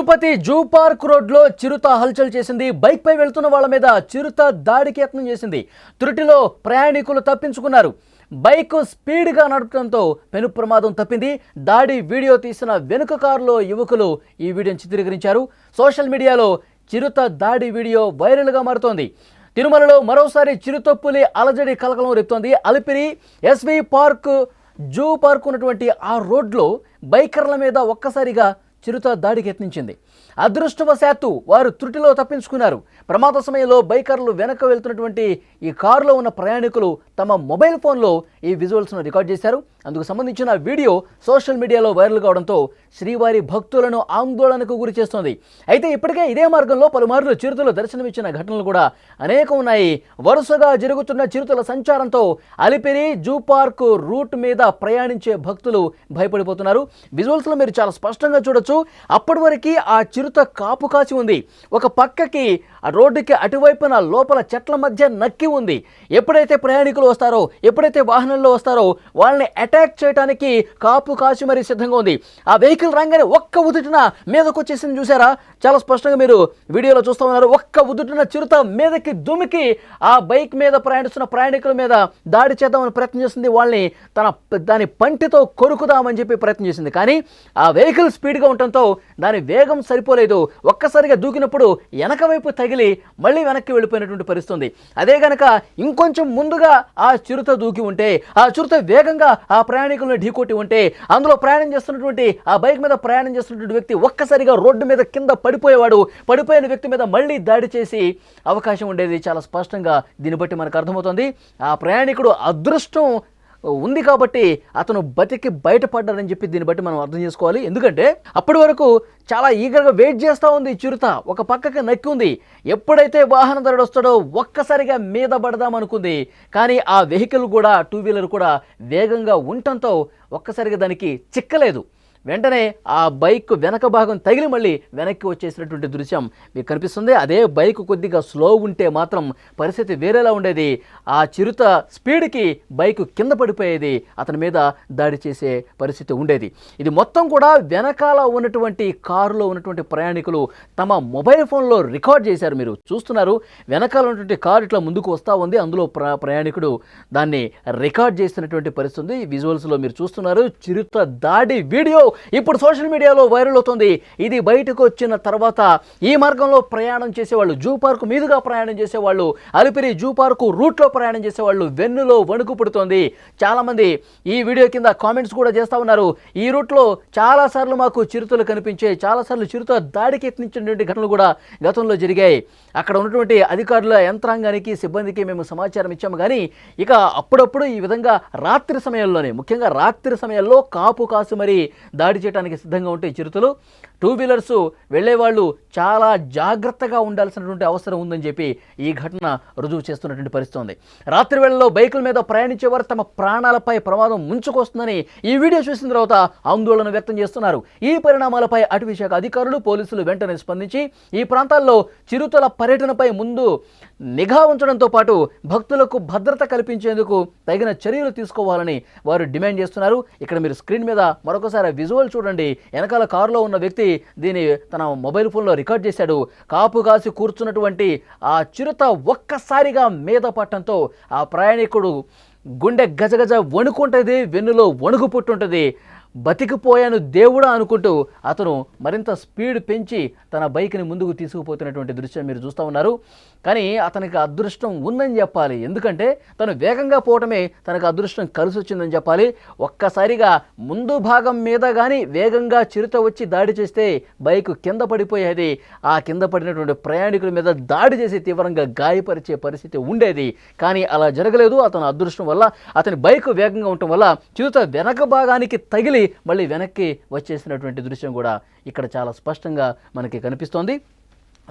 Tirupati zoo park రోడ్లో చిరుత హల్చల్ చేసింది. బైక్పై వెళ్తున్న వాళ్ళ మీద చిరుత దాడికి యత్నం చేసింది. త్రుటిలో ప్రయాణికులు తప్పించుకున్నారు. బైక్ స్పీడ్గా నడపడంతో పెను ప్రమాదం తప్పింది. దాడి వీడియో తీసిన వెనుక కారులో యువకులు ఈ వీడియోను చిత్రీకరించారు. సోషల్ మీడియాలో చిరుత దాడి వీడియో వైరల్గా మారుతోంది. తిరుమలలో మరోసారి చిరుతప్పులి అలజడి కలకలం రేపుతోంది. Alipiri SV park zoo park ఉన్నటువంటి ఆ రోడ్లో బైకర్ల మీద ఒక్కసారిగా చిరుత దాడికి యత్నించింది అదృష్టవశాత్తు వారు త్రుటిలో తప్పించుకున్నారు. ప్రమాద సమయంలో బైకర్లు వెనక వెళ్తున్నటువంటి ఈ కారులో ఉన్న ప్రయాణికులు తమ మొబైల్ ఫోన్లో ఈ విజువల్స్ను రికార్డ్ చేశారు. అందుకు సంబంధించిన వీడియో సోషల్ మీడియాలో వైరల్ కావడంతో శ్రీవారి భక్తులను ఆందోళనకు గురి చేస్తోంది. అయితే ఇప్పటికే ఇదే మార్గంలో పలుమార్లు చిరుతలు దర్శనమిచ్చిన ఘటనలు కూడా అనేకం ఉన్నాయి. వరుసగా జరుగుతున్న చిరుతల సంచారంతో అలిపిరి జూ పార్క్ రూట్ మీద ప్రయాణించే భక్తులు భయపడిపోతున్నారు. విజువల్స్లో మీరు చాలా స్పష్టంగా చూడొచ్చు. అప్పటి వరకు ఆ చిరుత కాపు కాచి ఉంది. ఒక పక్కకి ఆ రోడ్డుకి అటువైపున లోపల చెట్ల మధ్య నక్కి ఉంది. ఎప్పుడైతే ప్రయాణికులు వస్తారో ఎప్పుడైతే వాహనం వాహనంలో వస్తారో వాళ్ళని అటాక్ చేయడానికి కాపు కాచి మరీ సిద్ధంగా ఉంది. ఆ వెహికల్ రంగానే ఒక్క ఉదుటిన మీదకు వచ్చేసింది చూసారా? చాలా స్పష్టంగా మీరు వీడియోలో చూస్తూ ఉన్నారు. ఒక్క ఉదుటిన చిరుత మీదకి దుమికి ఆ బైక్ మీద ప్రయాణిస్తున్న ప్రయాణికుల మీద దాడి చేద్దామని ప్రయత్నం చేసింది. వాళ్ళని తన దాని పంటితో కొరుకుదామని చెప్పి ప్రయత్నం చేసింది. కానీ ఆ వెహికల్ స్పీడ్గా ఉండటంతో దాని వేగం సరిపోలేదు. ఒక్కసారిగా దూకినప్పుడు వెనక వైపు తగిలి మళ్ళీ వెనక్కి వెళ్ళిపోయినటువంటి పరిస్థితుంది అదే గనక ఇంకొంచెం ముందుగా ఆ చిరుత దూకి ఉంటే ఆ చిరుత వేగంగా ఆ ప్రయాణికులను ఢీకొట్టి ఉంటే అందులో ప్రయాణం చేస్తున్నటువంటి ఆ బైక్ మీద ప్రయాణం చేస్తున్నటువంటి వ్యక్తి ఒక్కసారిగా రోడ్డు మీద కింద పడిపోయేవాడు. పడిపోయిన వ్యక్తి మీద మళ్ళీ దాడి చేసి అవకాశం ఉండేది. చాలా స్పష్టంగా దీన్ని బట్టి మనకు అర్థమవుతుంది. ఆ ప్రయాణికుడు అదృష్టం ఉంది కాబట్టి అతను బతికి బయటపడ్డారని చెప్పి దీన్ని బట్టి మనం అర్థం చేసుకోవాలి. ఎందుకంటే అప్పటి వరకు చాలా ఈగర్గా వెయిట్ చేస్తూ ఉంది చిరుత. ఒక పక్కకి నక్కి ఉంది. ఎప్పుడైతే వాహనదారుడు వస్తాడో ఒక్కసారిగా మీద పడదాం అనుకుంది. కానీ ఆ వెహికల్ కూడా టూ వీలర్ కూడా వేగంగా ఉండటంతో ఒక్కసారిగా దానికి చిక్కలేదు. వెంటనే ఆ బైక్ వెనక భాగం తగిలి మళ్ళీ వెనక్కి వచ్చేసినటువంటి దృశ్యం మీకు కనిపిస్తుంది. అదే బైక్ కొద్దిగా స్లో ఉంటే మాత్రం పరిస్థితి వేరేలా ఉండేది. ఆ చిరుత స్పీడ్కి బైక్ కింద పడిపోయేది. అతని మీద దాడి చేసే పరిస్థితి ఉండేది. ఇది మొత్తం కూడా వెనకాల ఉన్నటువంటి కారులో ఉన్నటువంటి ప్రయాణికులు తమ మొబైల్ ఫోన్లో రికార్డ్ చేశారు. మీరు చూస్తున్నారు వెనకాల ఉన్నటువంటి కారు ఇట్లా ముందుకు వస్తూ ఉంది. అందులో ప్ర ప్రయాణికుడు దాన్ని రికార్డ్ చేసినటువంటి పరిస్థితి ఉంది. విజువల్స్లో మీరు చూస్తున్నారు. చిరుత దాడి వీడియో ఇప్పుడు సోషల్ మీడియాలో వైరల్ అవుతుంది. ఇది బయటకు వచ్చిన తర్వాత ఈ మార్గంలో ప్రయాణం చేసేవాళ్ళు జూ పార్క్ మీదుగా ప్రయాణం చేసేవాళ్ళు అలిపిరి జూ పార్కు రూట్లో ప్రయాణం చేసేవాళ్ళు వెన్నులో వణుకు పుడుతోంది. చాలామంది ఈ వీడియో కింద కామెంట్స్ కూడా చేస్తూ ఉన్నారు. ఈ రూట్లో చాలాసార్లు మాకు చిరుతలు కనిపించాయి. చాలాసార్లు చిరుత దాడికి యత్నించినటువంటి ఘటనలు కూడా గతంలో జరిగాయి. అక్కడ ఉన్నటువంటి అధికారుల యంత్రాంగానికి సిబ్బందికి మేము సమాచారం ఇచ్చాము. కానీ ఇక అప్పుడప్పుడు ఈ విధంగా రాత్రి సమయంలోనే ముఖ్యంగా రాత్రి సమయంలో కాపు కాసు మరి దాడి చేయడానికి సిద్ధంగా ఉంటే ఈ చిరుతలు టూ వీలర్స్ వెళ్ళేవాళ్ళు చాలా జాగ్రత్తగా ఉండాల్సినటువంటి అవసరం ఉందని చెప్పి ఈ ఘటన రుజువు చేస్తున్నటువంటి పరిస్థితి ఉంది రాత్రి వేళల్లో బైకుల మీద ప్రయాణించేవారు తమ ప్రాణాలపై ప్రమాదం ముంచుకొస్తుందని ఈ వీడియో చూసిన తర్వాత ఆందోళన వ్యక్తం చేస్తున్నారు. ఈ పరిణామాలపై అటవీ శాఖ అధికారులు పోలీసులు వెంటనే స్పందించి ఈ ప్రాంతాల్లో చిరుతల పర్యటనపై ముందు నిఘా ఉంచడంతో పాటు భక్తులకు భద్రత కల్పించేందుకు తగిన చర్యలు తీసుకోవాలని వారు డిమాండ్ చేస్తున్నారు. ఇక్కడ మీరు స్క్రీన్ మీద మరొకసారి విజువల్ చూడండి. వెనకాల కారులో ఉన్న వ్యక్తి దీని తన మొబైల్ ఫోన్లో రికార్డ్ చేశాడు. కాపు కాసి కూర్చున్నటువంటి ఆ చిరుత ఒక్కసారిగా మీద పట్టడంతో ఆ ప్రయాణికుడు గుండె గజగజ వణుకుంటుంది వెన్నులో వణుకు పుట్టుంటుంది. బతికిపోయాను దేవుడా అనుకుంటూ అతను మరింత స్పీడ్ పెంచి తన బైక్ని ముందుకు తీసుకుపోతున్నటువంటి దృశ్యం మీరు చూస్తూ ఉన్నారు. కానీ అతనికి అదృష్టం ఉందని చెప్పాలి. ఎందుకంటే తను వేగంగా పోవటమే తనకు అదృష్టం కలిసి వచ్చిందని చెప్పాలి. ఒక్కసారిగా ముందు భాగం మీద కానీ వేగంగా చిరుత వచ్చి దాడి చేస్తే బైక్ కింద పడిపోయేది. ఆ కింద పడినటువంటి ప్రయాణికుల మీద దాడి చేసి తీవ్రంగా గాయపరిచే పరిస్థితి ఉండేది. కానీ అలా జరగలేదు. అతను అదృష్టం వల్ల అతని బైక్ వేగంగా ఉండటం వల్ల చిరుత వెనక భాగానికి తగిలి మళ్ళీ వెనక్కి వచ్చేసినటువంటి దృశ్యం కూడా ఇక్కడ చాలా స్పష్టంగా మనకి కనిపిస్తోంది.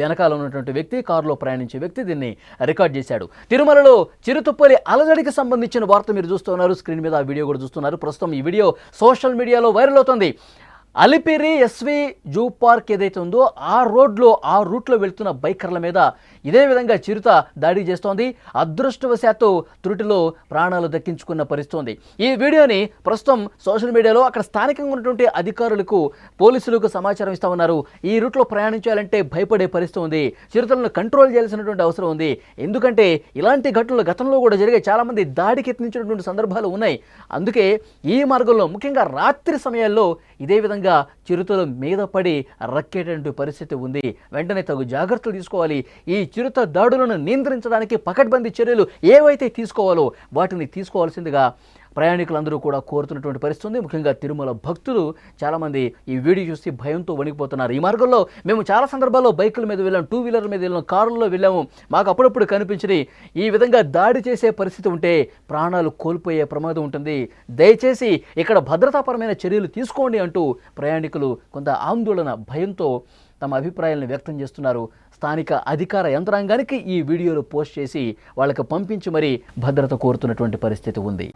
వెనకాల ఉన్నటువంటి వ్యక్తి కారులో ప్రయాణించే వ్యక్తి దీన్ని రికార్డ్ చేశాడు. తిరుమలలో చిరుతుప్పలి అలజడికి సంబంధించిన వార్త మీరు చూస్తున్నారు. స్క్రీన్ మీద ఆ వీడియో కూడా చూస్తున్నారు. ప్రస్తుతం ఈ వీడియో సోషల్ మీడియాలో వైరల్ అవుతుంది. అలిపిరి ఎస్వి జూ పార్క్ ఏదైతే ఉందో ఆ రోడ్లో ఆ రూట్లో వెళ్తున్న బైకర్ల మీద ఇదే విధంగా చిరుత దాడి చేస్తోంది. అదృష్టవశాత్తు త్రుటిలో ప్రాణాలు దక్కించుకున్న పరిస్థితుంది. ఈ వీడియోని ప్రస్తుతం సోషల్ మీడియాలో అక్కడ స్థానికంగా ఉన్నటువంటి అధికారులకు పోలీసులకు సమాచారం ఇస్తా ఉన్నారు. ఈ రూట్లో ప్రయాణించాలంటే భయపడే పరిస్థితి ఉంది. చిరుతలను కంట్రోల్ చేయాల్సినటువంటి అవసరం ఉంది. ఎందుకంటే ఇలాంటి ఘటనలు గతంలో కూడా జరిగే చాలామంది దాడికి యత్నించినటువంటి సందర్భాలు ఉన్నాయి. అందుకే ఈ మార్గంలో ముఖ్యంగా రాత్రి సమయాల్లో ఇదే విధంగా చిరుతల మీద పడి రక్కేటటువంటి పరిస్థితి ఉంది. వెంటనే తగు జాగ్రత్తలు తీసుకోవాలి. ఈ చిరుత దాడులను నియంత్రించడానికి పకడ్బందీ చర్యలు ఏవైతే తీసుకోవాలో వాటిని తీసుకోవాల్సిందిగా ప్రయాణికులందరూ కూడా కోరుతున్నటువంటి పరిస్థితి ఉంది ముఖ్యంగా తిరుమల భక్తులు చాలామంది ఈ వీడియో చూసి భయంతో వణికిపోతున్నారు. ఈ మార్గంలో మేము చాలా సందర్భాల్లో బైకుల మీద వెళ్ళాం టూ వీలర్ మీద వెళ్ళాం కారుల్లో వెళ్ళాము. మాకు అప్పుడప్పుడు కనిపించింది ఈ విధంగా దాడి చేసే పరిస్థితి ఉంటే ప్రాణాలు కోల్పోయే ప్రమాదం ఉంటుంది. దయచేసి ఇక్కడ భద్రతాపరమైన చర్యలు తీసుకోండి అంటూ ప్రయాణికులు కొంత ఆందోళన భయంతో తమ అభిప్రాయాలను వ్యక్తం చేస్తున్నారు. స్థానిక అధికార యంత్రాంగానికి ఈ వీడియోలు పోస్ట్ చేసి వాళ్ళకి పంపించి మరీ భద్రత కోరుతున్నటువంటి పరిస్థితి ఉంది.